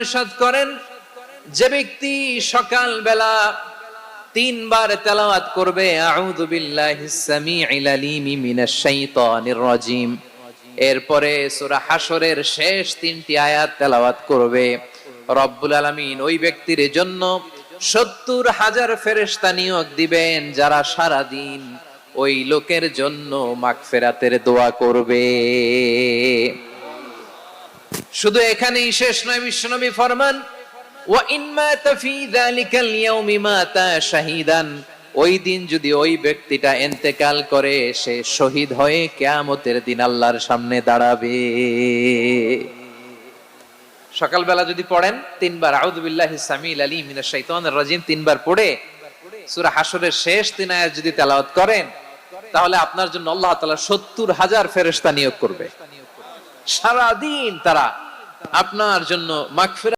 ইরশাদ করেন, যে ব্যক্তি সকাল বেলা তিনবার তেলাওয়াত করবে, আউযু বিল্লাহিস সামিউল আলিম মিনাশ শাইতানির রাজিম। এরপরে সূরা হাশরের শেষ তিনটি আয়াত তেলাওয়াত করবে। রব্বুল আলামিন ওই ব্যক্তির জন্য সত্তর হাজার ফেরেশতা নিয়োগ দিবেন, যারা সারা দিন ওই লোকের জন্য মাগফিরাতের দোয়া করবে। শুধু এখানেই শেষ নয়, বিশ্বনবী ফরমান ওই দিন যদি ওই ব্যক্তিটা ইন্তেকাল করে, সে শহীদ হয়ে কিয়ামতের দিন আল্লাহর সামনে দাঁড়াবে। সকালবেলা যদি পড়েন, তিনবার, আউযু বিল্লাহি সামিল শাইতানির রাজিম তিনবার পড়ে, সূরা হাশরের শেষ তিন আয়াত যদি তেলাওয়াত করেন, তাহলে আপনার জন্য আল্লাহ তাআলা 70 হাজার ফেরেশতা নিয়োগ করবে। সারা দিন তারা আপনার জন্য মাগফিরাত